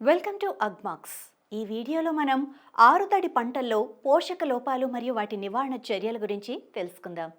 Welcome to Agmax. ఈ వీడియోలో మనం ఆరుతడి పంటల్లో పోషక లోపాలు మరియు వాటి నివారణ చర్యల గురించి తెలుసుకుందాం.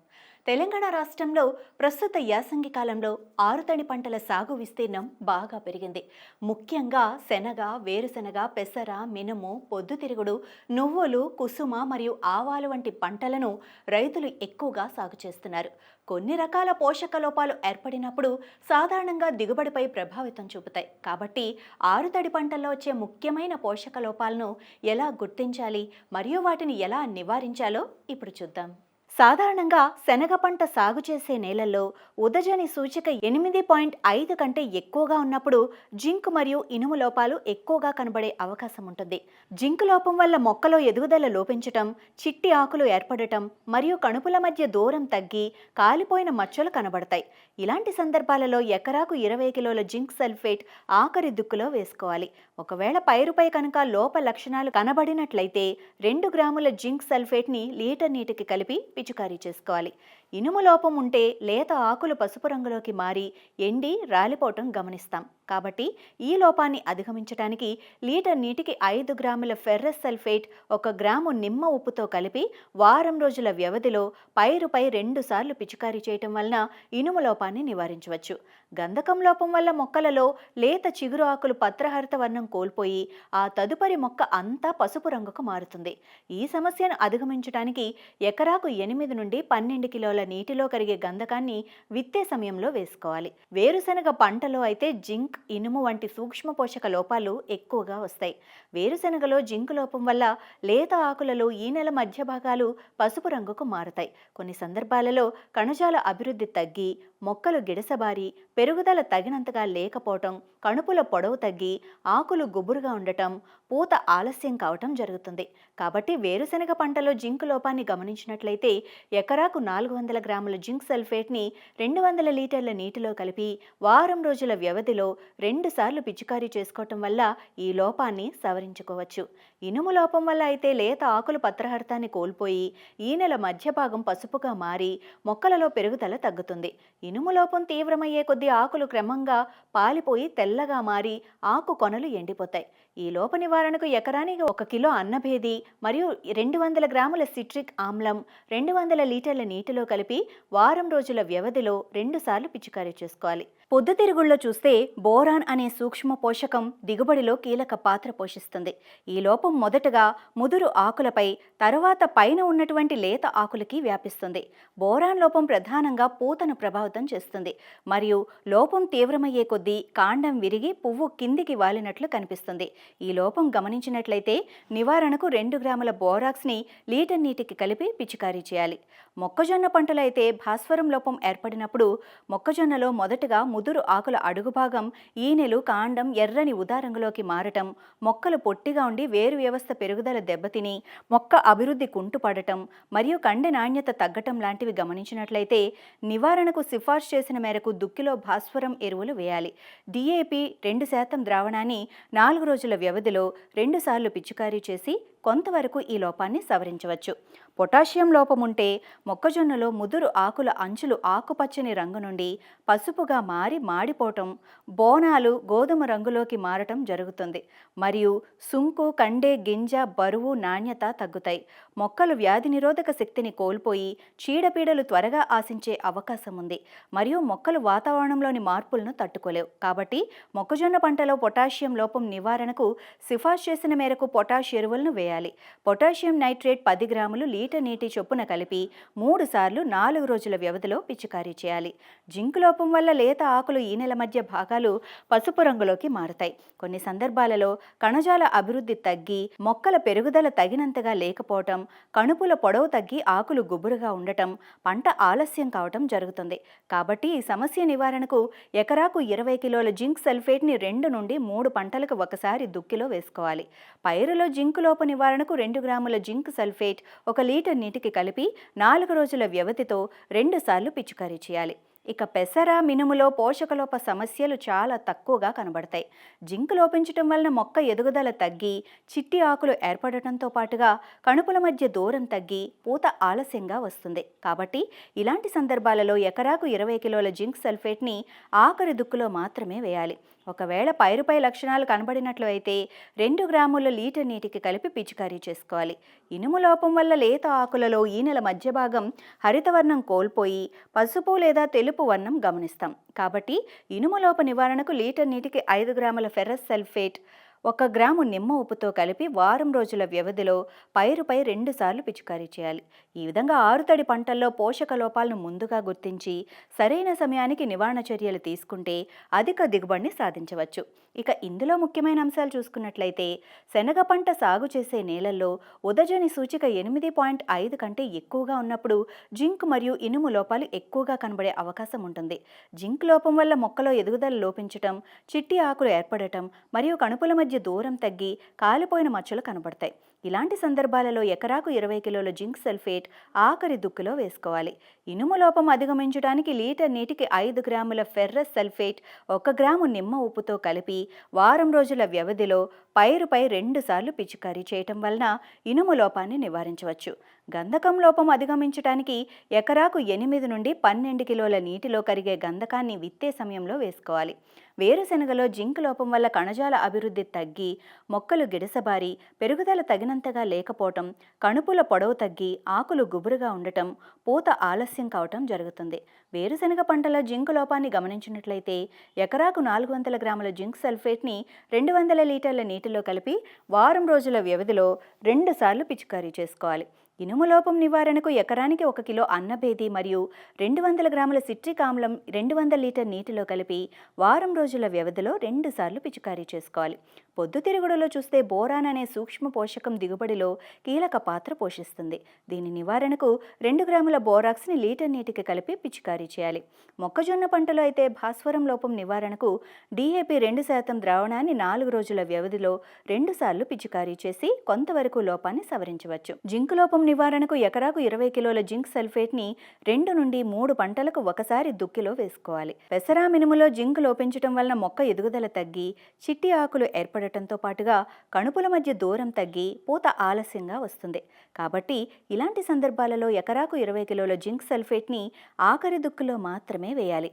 తెలంగాణ రాష్ట్రంలో ప్రస్తుత యాసంగి కాలంలో ఆరుతడి పంటల సాగు విస్తీర్ణం బాగా పెరిగింది. ముఖ్యంగా శనగ వేరుశెనగ పెసర మినుము పొద్దుతిరుగుడు నువ్వులు కుసుమ మరియు ఆవాలు వంటి పంటలను రైతులు ఎక్కువగా సాగు చేస్తున్నారు. కొన్ని రకాల పోషక లోపాలు ఏర్పడినప్పుడు సాధారణంగా దిగుబడిపై ప్రభావితం చూపుతాయి. కాబట్టి ఆరుతడి పంటల్లో వచ్చే ముఖ్యమైన పోషక లోపాలను ఎలా గుర్తించాలి? మరియు వాటిని ఎలా నివారించాలో ఇప్పుడు చూద్దాం. సాధారణంగా శనగ పంట సాగు చేసే నేలల్లో ఉదజని సూచిక ఎనిమిది పాయింట్ ఐదు కంటే ఎక్కువగా ఉన్నప్పుడు జింక్ మరియు ఇనుము లోపాలు ఎక్కువగా కనబడే అవకాశం ఉంటుంది. జింక్ లోపం వల్ల మొక్కలో ఎదుగుదల లోపించటం చిట్టి ఆకులు ఏర్పడటం మరియు కణుపుల మధ్య దూరం తగ్గి కాలిపోయిన మచ్చలు కనబడతాయి. ఇలాంటి సందర్భాలలో ఎకరాకు ఇరవై కిలోల జింక్ సల్ఫేట్ ఆఖరి దుక్కులో వేసుకోవాలి. ఒకవేళ పైరుపై కనుక లోప లక్షణాలు కనబడినట్లయితే రెండు గ్రాముల జింక్ సల్ఫేట్ని లీటర్ నీటికి కలిపి పిచికారీ చేసుకోవాలి. ఇనుము లోపం ఉంటే లేత ఆకులు పసుపు రంగులోకి మారి ఎండి రాలిపోవటం గమనిస్తాం. కాబట్టి ఈ లోపాన్ని అధిగమించడానికి లీటర్ నీటికి ఐదు గ్రాముల ఫెర్రస్ సల్ఫేట్ ఒక గ్రాము నిమ్మ ఉప్పుతో కలిపి వారం రోజుల వ్యవధిలో పైరుపై రెండుసార్లు పిచికారీ చేయటం వలన ఇనుము లోపాన్ని నివారించవచ్చు. గంధకం లోపం వల్ల మొక్కలలో లేత చిగురు ఆకులు పత్రహరిత వర్ణం కోల్పోయి ఆ తదుపరి మొక్క అంతా పసుపు రంగుకు మారుతుంది. ఈ సమస్యను అధిగమించడానికి ఎకరాకు ఎనిమిది నుండి పన్నెండు కిలోల నీటిలో కరిగే గంధకాన్ని విత్తే సమయంలో వేసుకోవాలి. వేరుశనగ పంటలో అయితే జింక్ ఇనుము వంటి సూక్ష్మ పోషక లోపాలు ఎక్కువగా వస్తాయి. వేరుశనగలో జింక్ లోపం వల్ల లేత ఆకులలో ఈ నెల మధ్య భాగాలు పసుపు రంగుకు మారుతాయి. కొన్ని సందర్భాలలో కణజాల అభివృద్ధి తగ్గి మొక్కలు గిడసబారి పెరుగుదల తగినంతగా లేకపోవటం కణుపుల పొడవు తగ్గి ఆకులు గుబురుగా ఉండటం పూత ఆలస్యం కావటం జరుగుతుంది. కాబట్టి వేరుశనగ పంటలో జింక్ లోపాన్ని గమనించినట్లయితే ఎకరాకు నాలుగు వందల గ్రాముల జింక్ సల్ఫేట్ని రెండు వందల లీటర్ల నీటిలో కలిపి వారం రోజుల వ్యవధిలో రెండుసార్లు పిచికారీ చేసుకోవటం వల్ల ఈ లోపాన్ని సవరించుకోవచ్చు. ఇనుము లోపం వల్ల అయితే లేత ఆకులు పత్రహర్తాన్ని కోల్పోయి ఈ నెల మధ్య భాగం పసుపుగా మారి మొక్కలలో పెరుగుదల తగ్గుతుంది. ఇనుము లోపం తీవ్రమయ్యే కొద్దీ ఆకులు క్రమంగా పాలిపోయి తెల్లగా మారి ఆకు కొనలు ఎండిపోతాయి. ఈ లోప నివారణకు ఎకరానికి ఒక కిలో అన్నభేది మరియు రెండు వందల గ్రాముల సిట్రిక్ ఆమ్లం రెండు వందల లీటర్ల నీటిలో కలిపి వారం రోజుల వ్యవధిలో రెండుసార్లు పిచికారీ చేసుకోవాలి. పొద్దుతిరుగుళ్ళు చూస్తే బోరాన్ అనే సూక్ష్మ పోషకం దిగుబడిలో కీలక పాత్ర పోషిస్తుంది. ఈ లోపం మొదటగా ముదురు ఆకులపై తరువాత పైన ఉన్నటువంటి లేత ఆకులకి వ్యాపిస్తుంది. బోరాన్ లోపం ప్రధానంగా పూతను ప్రభావితం చేస్తుంది. మరియు లోపం తీవ్రమయ్యే కొద్దీ కాండం విరిగి పువ్వు కిందికి వాలినట్లు కనిపిస్తుంది. ఈ లోపం గమనించినట్లయితే నివారణకు రెండు గ్రాముల బోరాక్స్ని లీటర్ నీటికి కలిపి పిచికారీ చేయాలి. మొక్కజొన్న పంటలో అయితే భాస్వరం లోపం ఏర్పడినప్పుడు మొక్కజొన్నలో మొదటగా ముదురు ఆకుల అడుగు భాగం ఈనెలు కాండం ఎర్రని ఉదారంగులోకి మారటం మొక్కలు పొట్టిగా ఉండి వేరు వ్యవస్థ పెరుగుదల దెబ్బతిని మొక్క అభివృద్ధి కుంటుపడటం మరియు కండె నాణ్యత తగ్గటం లాంటివి గమనించినట్లయితే నివారణకు సిఫార్సు చేసిన మేరకు దుక్కిలో భాస్వరం ఎరువులు వేయాలి. డిఏపి రెండు శాతం ద్రావణాన్ని నాలుగు రోజుల వ్యవధిలో రెండుసార్లు పిచికారీ చేసి కొంతవరకు ఈ లోపాన్ని సవరించవచ్చు. పొటాషియం లోపం ఉంటే మొక్కజొన్నలో ముదురు ఆకుల అంచులు ఆకుపచ్చని రంగు నుండి పసుపుగా మారి మాడిపోవటం బోనాలు గోధుమ రంగులోకి మారటం జరుగుతుంది. మరియు సుంకు కండే గింజ బరువు నాణ్యత తగ్గుతాయి. మొక్కలు వ్యాధి నిరోధక శక్తిని కోల్పోయి చీడపీడలు త్వరగా ఆశించే అవకాశం ఉంది మరియు మొక్కలు వాతావరణంలోని మార్పులను తట్టుకోలేవు. కాబట్టి మొక్కజొన్న పంటలో పొటాషియం లోపం నివారణకు సిఫార్సు చేసిన మేరకు పొటాష్ ఎరువులను వేయాలి. పొటాషియం నైట్రేట్ పది గ్రాములు లీటర్ నీటి చొప్పున కలిపి మూడు సార్లు నాలుగు రోజుల వ్యవధిలో పిచికారీ చేయాలి. జింక్ లోపం వల్ల లేత ఆకులు ఈ నెల మధ్య భాగాలు పసుపు రంగులోకి మారుతాయి. కొన్ని సందర్భాలలో కణజాల అభివృద్ధి తగ్గి మొక్కల పెరుగుదల తగినంతగా లేకపోవటం కణుపుల పొడవు తగ్గి ఆకులు గుబురుగా ఉండటం పంట ఆలస్యం కావటం జరుగుతుంది. కాబట్టి ఈ సమస్య నివారణకు ఎకరాకు ఇరవై కిలోల జింక్ సల్ఫేట్ని రెండు నుండి మూడు పంటలకు ఒకసారి దుక్కిలో వేసుకోవాలి. పైరులో జింక్ లోప నివారణకు రెండు గ్రాముల జింక్ సల్ఫేట్ ఒక లీటర్ నీటికి కలిపి నాలుగు రోజుల వ్యవధితో రెండుసార్లు పిచికారీ చేయాలి. ఇక పెసర మినుములో పోషకలోప సమస్యలు చాలా తక్కువగా కనబడతాయి. జింక్ లోపించటం వలన మొక్క ఎదుగుదల తగ్గి చిట్టి ఆకులు ఏర్పడటంతో పాటుగా కణుపుల మధ్య దూరం తగ్గి పూత ఆలస్యంగా వస్తుంది. కాబట్టి ఇలాంటి సందర్భాలలో ఎకరాకు ఇరవై కిలోల జింక్ సల్ఫేట్ని ఆఖరి దుక్కులో మాత్రమే వేయాలి. ఒకవేళ పైరుపై లక్షణాలు కనబడినట్లు అయితే రెండు గ్రాముల లీటర్ నీటికి కలిపి పిచికారీ చేసుకోవాలి. ఇనుము లోపం వల్ల లేత ఆకులలో ఈనెల మధ్య భాగం హరితవర్ణం కోల్పోయి పసుపు లేదా తెలుపు వర్ణం గమనిస్తాం. కాబట్టి ఇనుములోప నివారణకు లీటర్ నీటికి ఐదు గ్రాముల ఫెర్రస్ సల్ఫేట్ ఒక గ్రాము నిమ్మ ఉప్పుతో కలిపి వారం రోజుల వ్యవధిలో పైరుపై రెండుసార్లు పిచికారీ చేయాలి. ఈ విధంగా ఆరుతడి పంటల్లో పోషక లోపాలను ముందుగా గుర్తించి సరైన సమయానికి నివారణ చర్యలు తీసుకుంటే అధిక దిగుబడిని సాధించవచ్చు. ఇక ఇందులో ముఖ్యమైన అంశాలు చూసుకున్నట్లయితే శనగ పంట సాగు చేసే నేలల్లో ఉదజని సూచిక ఎనిమిది పాయింట్ ఐదు కంటే ఎక్కువగా ఉన్నప్పుడు జింక్ మరియు ఇనుము లోపాలు ఎక్కువగా కనబడే అవకాశం ఉంటుంది. జింక్ లోపం వల్ల మొక్కలో ఎదుగుదల లోపించటం చిట్టి ఆకులు ఏర్పడటం మరియు కణుపుల మధ్య దూరం తగ్గి కాలిపోయిన మచ్చలు కనబడతాయి. ఇలాంటి సందర్భాలలో ఎకరాకు ఇరవై కిలోల జింక్ సల్ఫేట్ ఆఖరి దుక్కులో వేసుకోవాలి. ఇనుము లోపం అధిగమించడానికి లీటర్ నీటికి ఐదు గ్రాముల ఫెర్రస్ సల్ఫేట్ ఒక గ్రాము నిమ్మ ఉప్పుతో కలిపి వారం రోజుల వ్యవధిలో పైరుపై రెండుసార్లు పిచికారీ చేయటం వలన ఇనుము లోపాన్ని నివారించవచ్చు. గంధకం లోపం అధిగమించడానికి ఎకరాకు ఎనిమిది నుండి పన్నెండు కిలోల నీటిలో కరిగే గంధకాన్ని విత్తే సమయంలో వేసుకోవాలి. వేరుశెనగలో జింక్ లోపం వల్ల కణజాల అభివృద్ధి తగ్గి మొక్కలు గిడసబారి పెరుగుదల తగినంతగా లేకపోవటం కణుపుల పొడవు తగ్గి ఆకులు గుబురుగా ఉండటం పూత ఆలస్యం కావటం జరుగుతుంది. వేరుశెనగ పంటలో జింక్ లోపాన్ని గమనించినట్లయితే ఎకరాకు నాలుగు వందల గ్రాముల జింక్ సల్ఫేట్ని రెండు వందల లీటర్ల నీటిలో కలిపి వారం రోజుల వ్యవధిలో రెండుసార్లు పిచికారీ చేసుకోవాలి. ఇనుము లోపం నివారణకు ఎకరానికి ఒక కిలో అన్నబేది మరియు రెండు వందల గ్రాముల సిట్రిక్ ఆమ్లం రెండు వందల లీటర్ నీటిలో కలిపి వారం రోజుల వ్యవధిలో రెండు సార్లు పిచికారీ చేసుకోవాలి. పొద్దుతిరుగుడులో చూస్తే బోరాన్ అనే సూక్ష్మ పోషకం దిగుబడిలో కీలక పాత్ర పోషిస్తుంది. దీని నివారణకు రెండు గ్రాముల బోరాక్స్ని లీటర్ నీటికి కలిపి పిచికారీ చేయాలి. మొక్కజొన్న పంటలో అయితే భాస్వరం లోపం నివారణకు డీఏపీ రెండు శాతం ద్రావణాన్ని నాలుగు రోజుల వ్యవధిలో రెండు సార్లు పిచికారీ చేసి కొంతవరకు లోపాన్ని సవరించవచ్చు. జింకు లోపం నివారణకు ఎకరాకు ఇరవై కిలోల జింక్ సల్ఫేట్ని రెండు నుండి మూడు పంటలకు ఒకసారి దుక్కిలో వేసుకోవాలి. పెసరా మినుములో జింక్ లోపించటం వలన మొక్క ఎదుగుదల తగ్గి చిట్టి ఆకులు ఏర్పడటంతో పాటుగా కణుపుల మధ్య దూరం తగ్గి పూత ఆలస్యంగా వస్తుంది. కాబట్టి ఇలాంటి సందర్భాలలో ఎకరాకు ఇరవై కిలోల జింక్ సల్ఫేట్ని ఆఖరి దుక్కులో మాత్రమే వేయాలి.